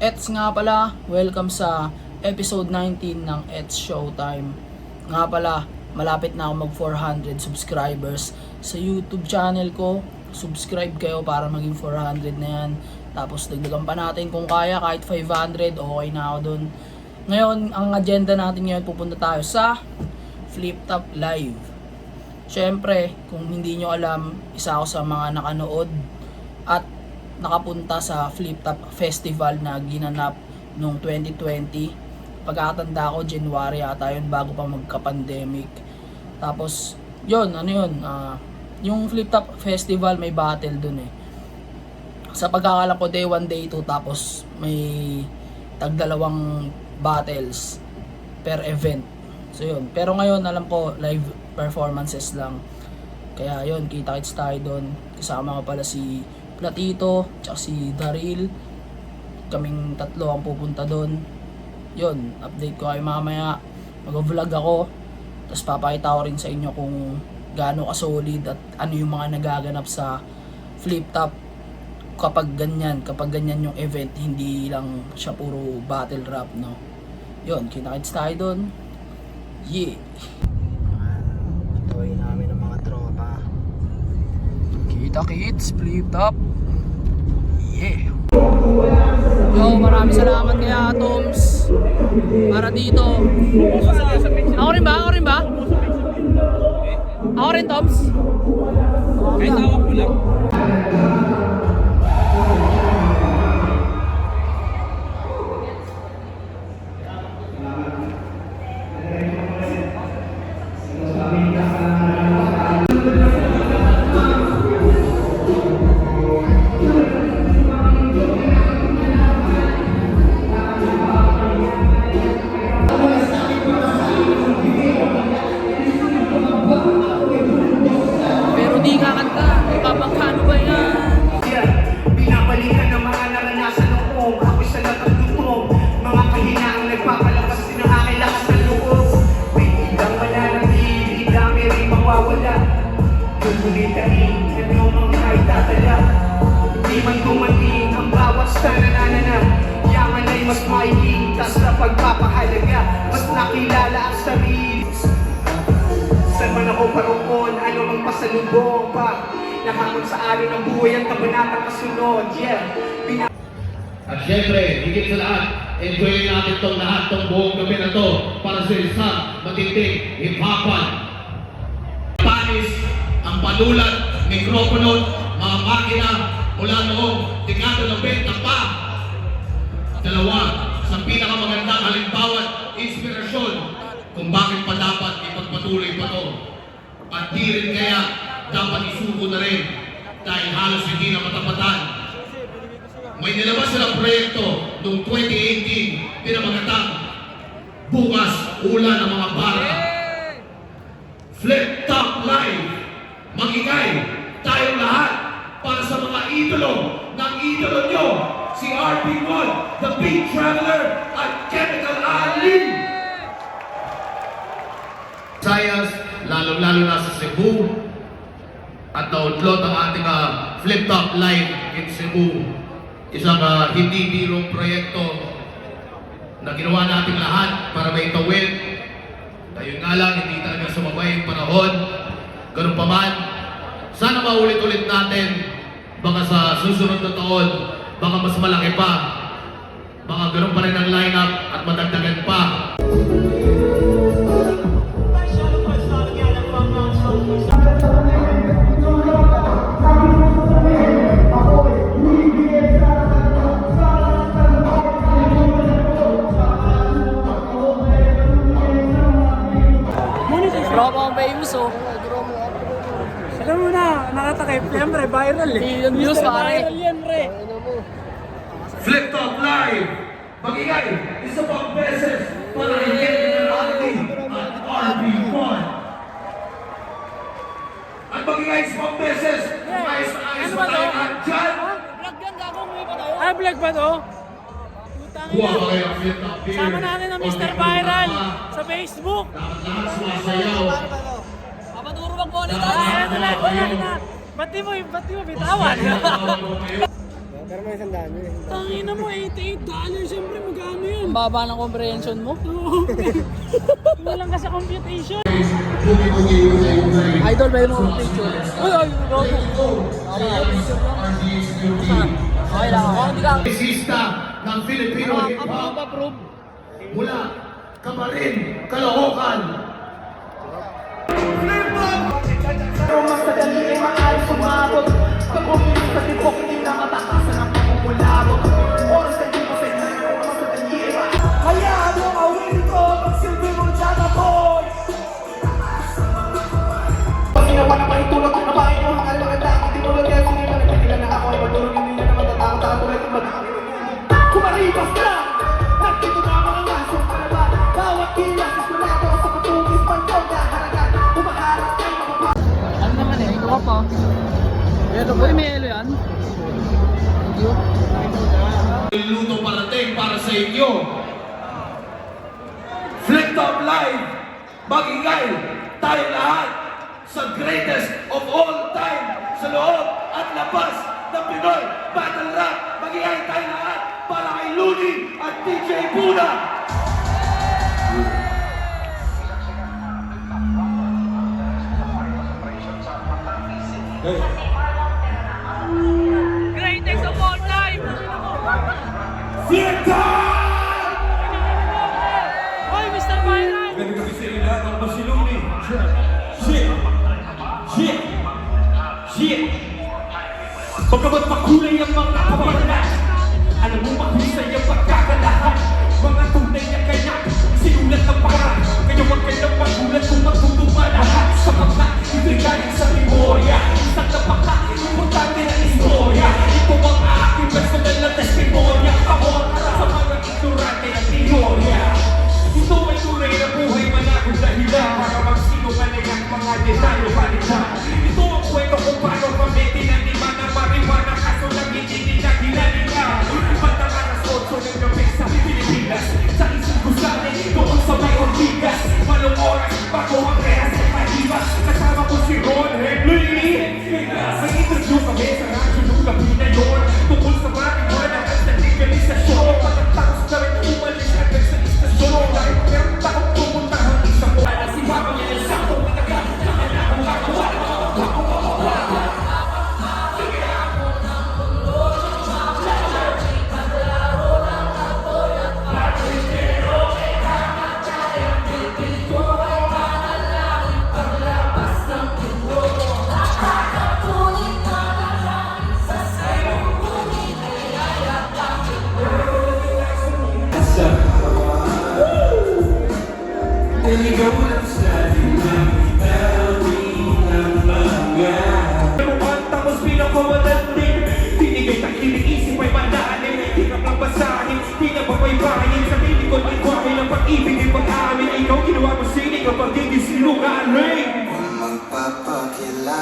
Ets nga pala, welcome sa episode 19 ng Ets Showtime. Nga pala, malapit na ako mag 400 subscribers sa YouTube channel ko. Subscribe kayo para maging 400 na yan. Tapos dagdagan pa natin kung kaya kahit 500, okay na ako dun. Ngayon, ang agenda natin ngayon, pupunta tayo sa Flip Top Live. Siyempre, kung hindi nyo alam, isa ako sa mga nakanood at nakapunta sa Flip Top Festival na ginanap noong 2020. Pagkakatanda ko, January ata yun bago pa magka-pandemic. Tapos, yun, ano yun, ah, yung Flip Top Festival may battle dun eh. Sa pagkakalam ko, day 1, day 2, tapos may tagdalawang battles per event. So yun. Pero ngayon, alam ko, live performances lang. Kaya yun, kita-kits tayo doon. Kasama ko pala si Platito, tsaka si Daryl. Kaming tatlo ang pupunta doon. Yun, update ko kayo mamaya. Mag-vlog ako. Tapos papakita ko rin sa inyo kung gaano ka-solid at ano yung mga nagaganap sa flip top kapag ganyan, kapag ganyan yung event, hindi lang siya puro battle rap, no? Yun, kita-kits tayo doon. Yeah! Tuloy namin ang mga tropa. Kita-kits, flip top. Yeah! Yo, maraming salamat kaya Toms para dito. Ako rin ba? Ako rin ba? Ako rin, Toms? Kahit mo lang. Rin mawawala Tutulitain Ano mga itatala Di man dumating Ang bawat sa nananana. Yaman ay mas mailigtas na pagpapahalaga. Mas nakilala ang sarili. Saan man ako paroon, ano mang pasalubong pa? Nahamon sa alin ng buhay ang kabanatang kasunod. Yeah, Pina- At syempre, higit sa lahat, enjoyin natin tong lahat, tong buong gabi na to para sa isang matinding hip-hopan. Ang panulat, mikropono, mga makina mula noong dekada ng 20 pa. Dalawa, sa pinakamagandang halimbawa inspirasyon kung bakit pa dapat ipagpatuloy pa to. At di rin kaya dapat isuko na rin dahil halos hindi na matapatan may nilabas silang proyekto noong 2018, pinamagatang Bukas, Ulan ng mga Bara. Flip. Magingay, tayong lahat para sa mga idolo ng idolo nyo, si RP Mod, The Beat Traveler, at Chemical Alim. Science, lalo-lalo na sa Cebu, at naudlot ang ating ah, Flip Top Live in Cebu. Isang ah, hindi birong proyekto na ginawa nating lahat para may tawid. Ayun nga lang, hindi talaga sumabay yung panahon. Ganun pa man, sana maulit-ulit natin. Baka sa susunod na taon, baka mas malaki pa. Baka ganun pa rin ang lineup at madagdagan pa. Tropa ang. Alam na, nakatakip. Siyempre, viral eh. Million views pare. Viral yan, pre. Flip Top Live! Magingay, isa pang beses para higit ng ating at RB1. At magingay isa pang beses, ayos na ayos Ano ba tayo to? andyan. Vlog yan, gago mo pa tayo. Ah, vlog ba to? Kuha ba kayo ang Flip Top Beer? Sama natin ang Mr. Viral sa Facebook. Dapat lahat sumasayaw. Ah, ito na. Ba't di mo, bitawan? Pero may isang daan yun. Tangina mo, 88 dollars. Siyempre, magkano yun? Ang baba ng comprehension mo. Walang ka sa computation. Idol, may mo picture. Uy, uy, uy. Okay, lang. Ako. Hindi ka. Isista ng Filipino hip hop approve, mula Kamarin, Caloocan. Pero mas madali ay maaari sumabot Pag umilis sa tibok, hindi na matakasan ang Yelo boy, may yelo yan. Thank you. Luto parating para sa inyo. Flip Top Live, magingay tayo lahat sa greatest of all time sa loob at labas ng Pinoy Battle Rap. Magingay tayo lahat para kay Luni at DJ Buna. Greatest Hoy, Mr. Byron! Pagkabat makulay ang mga kabalan Alam mo mahusay ang pagkakalahan Mga tunay na kanya Sinulat ng para Kaya huwag ka nang magulat kung magtutuma lahat Sa mga ibigay sa memorya Isang napaka importante na istorya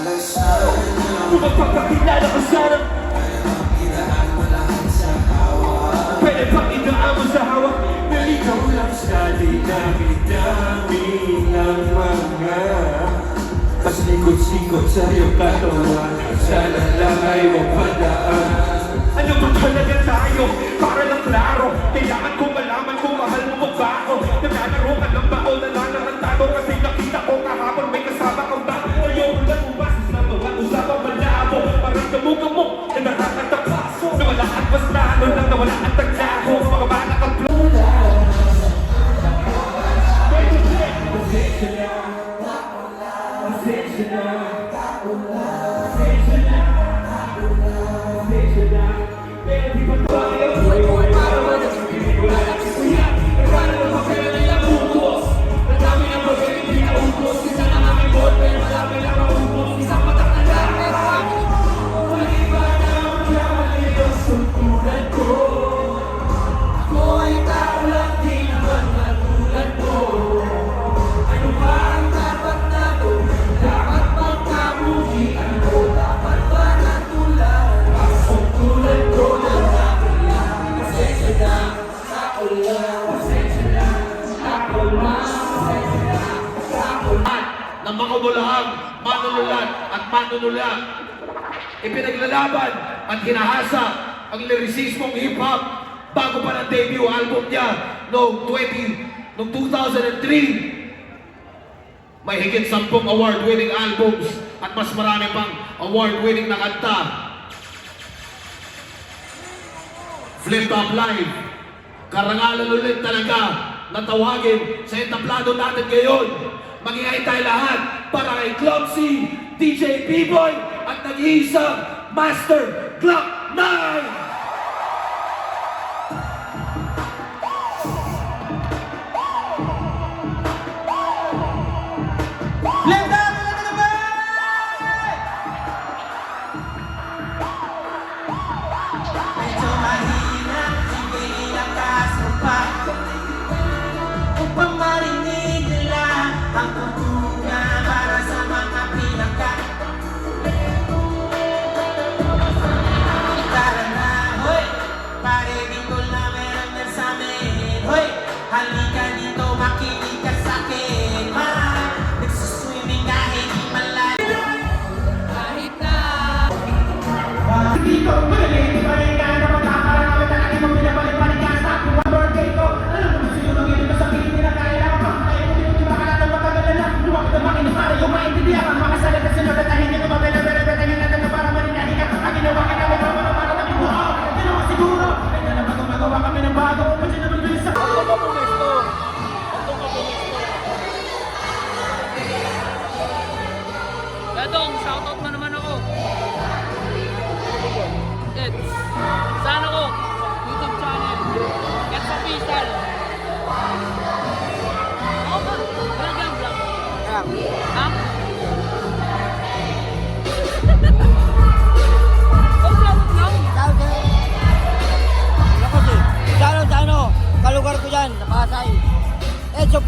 Kung magpapakilala ka sana Pwede bang idaan sa hawak. Ikaw lang sa dinami-dami ng mga Paslikot-sikot sa iyong katawan. Sana lang ay mapadaan Ano ba talaga tayo? Para lang klaro. Kailangan ko malaman kung mahal mo ba ako. Naglalaro ka ng baon na nanarantado Kasi manunulat. Ipinaglalaban at hinahasa ang lyricismong hip-hop bago pa ng debut album niya noong 20, noong 2003. May higit 10 award-winning albums at mas marami pang award-winning na kanta. Flip Top Live. Karangalan ulit talaga na tawagin sa entablado natin ngayon. Mag-iingay tayo lahat para kay Clumsy, DJ B-Boy at nag-iisang Master Glock 9!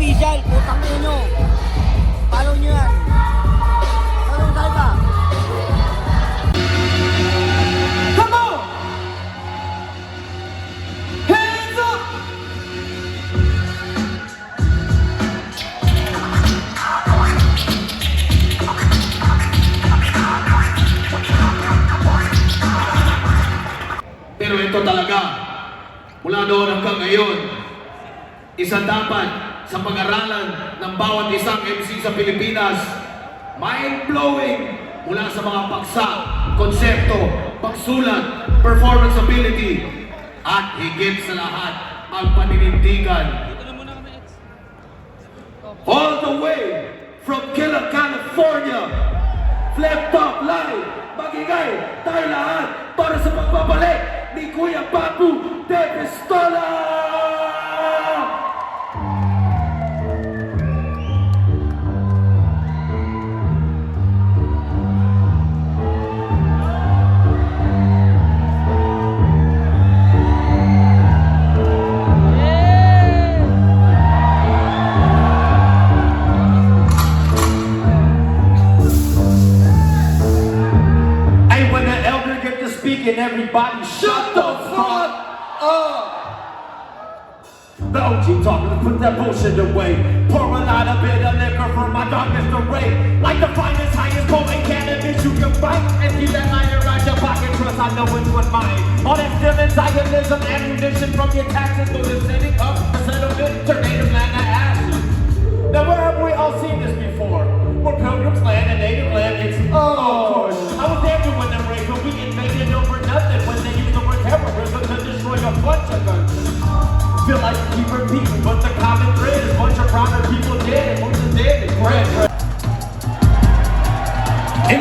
Official, putang ina nyo. Follow nyo yan. Follow tayo ba? Come on! Hands up! Pero ito talaga, mula noon hanggang ngayon, isa dapat sa pag-aralan ng bawat isang MC sa Pilipinas, mind-blowing mula sa mga paksa, konsepto, pagsulat, performance ability, at higit sa lahat, ang paninindigan. All the way from Killer, California, Flip Top Live, magingay tayo lahat para sa pagbabalik ni Kuya Papu De Pistola! To everybody shut the fuck up. The OG talking, put that bullshit away. Pour a lot of bit of liquor for my darkest array. Like the finest, highest potent cannabis you can find. And keep that lighter out your pocket, trust I know which one mine. All that still antagonism, ammunition from your taxes. So they're setting up a settlement, native land to ashes. Now where have we all seen this before? Where pilgrims land and native land, it's oh,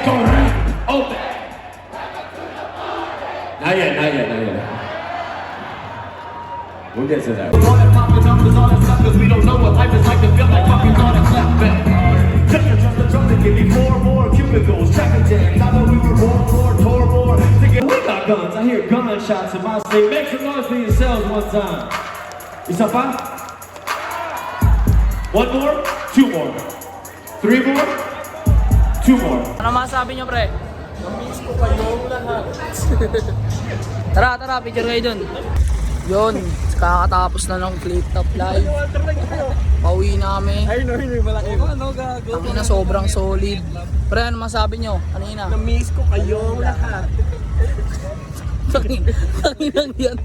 It's gonna. Open. Not yet, not yet, not yet. We'll get to that. All that popping numbers, all that cause we don't know what life is like to feel like puppies on a clap back. Take a jump the drum and give me four more cubicles, traffic jams. I know we were born more, tore more. To get we got guns, I hear gunshots in my state. Make some noise for yourselves one time. Isa pa? One more, two more, three more, two more. Ano masabi niyo, pre? Namiss ko kayong lahat. tara, tara, picture kayo dun. Yun, kakatapos na ng Flip Top Live. Pauwi na kami. Ay, no, hindi malaki. Ano, gago? Ang ina sobrang solid. Pre, ano masabi nyo? Kanina? Na-miss ko kayong lahat. Tangin, tanginang yan.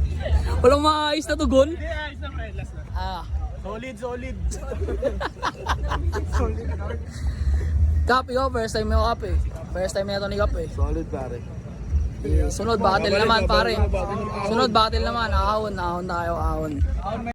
Walang maayos na tugon. Hindi, ayos na pre. Last na. Ah, Solid, solid. Kap, ikaw, first time mo Kap eh. First time na ito ni Kap eh. Solid pare. Eh, Sunod battle naman pare. Sunod battle naman, ahon, ahon tayo, ahon.